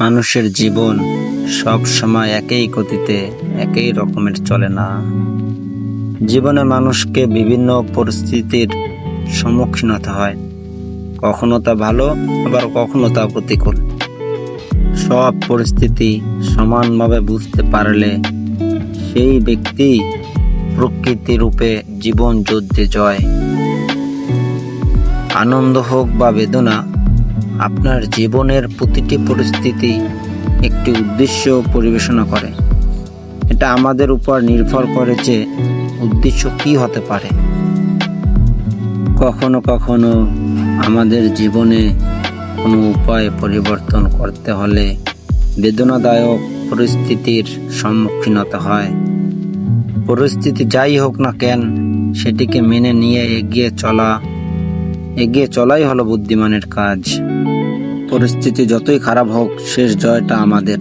মানুষের জীবন সব সময় একই গতিতে, একই রকমের চলে না। জীবনে মানুষকে বিভিন্ন পরিস্থিতির সম্মুখীন হতে হয়। কখনো তা ভালো, আবার কখনো তা প্রতিকূল। সব পরিস্থিতি সমানভাবে বুঝতে পারলে সেই ব্যক্তি প্রকৃতি রূপে জীবন যুদ্ধে জয়। আনন্দ হোক বা বেদনা আপনার জীবনের প্রতিটি পরিস্থিতি একটি উদ্দেশ্য পরিবেশনা করে। এটা আমাদের উপর নির্ভর করে যে উদ্দেশ্য কি হতে পারে। কখনো কখনো আমাদের জীবনে কোনো উপায় পরিবর্তন করতে হলে বেদনাদায়ক পরিস্থিতির সম্মুখীন হতে হয়। পরিস্থিতি যাই হোক না কেন, সেটিকে মেনে নিয়ে এগিয়ে চলা, এগিয়ে চলাই হলো বুদ্ধিমানের কাজ। পরিস্থিতি যতই খারাপ হোক শেষ জয়টা আমাদের।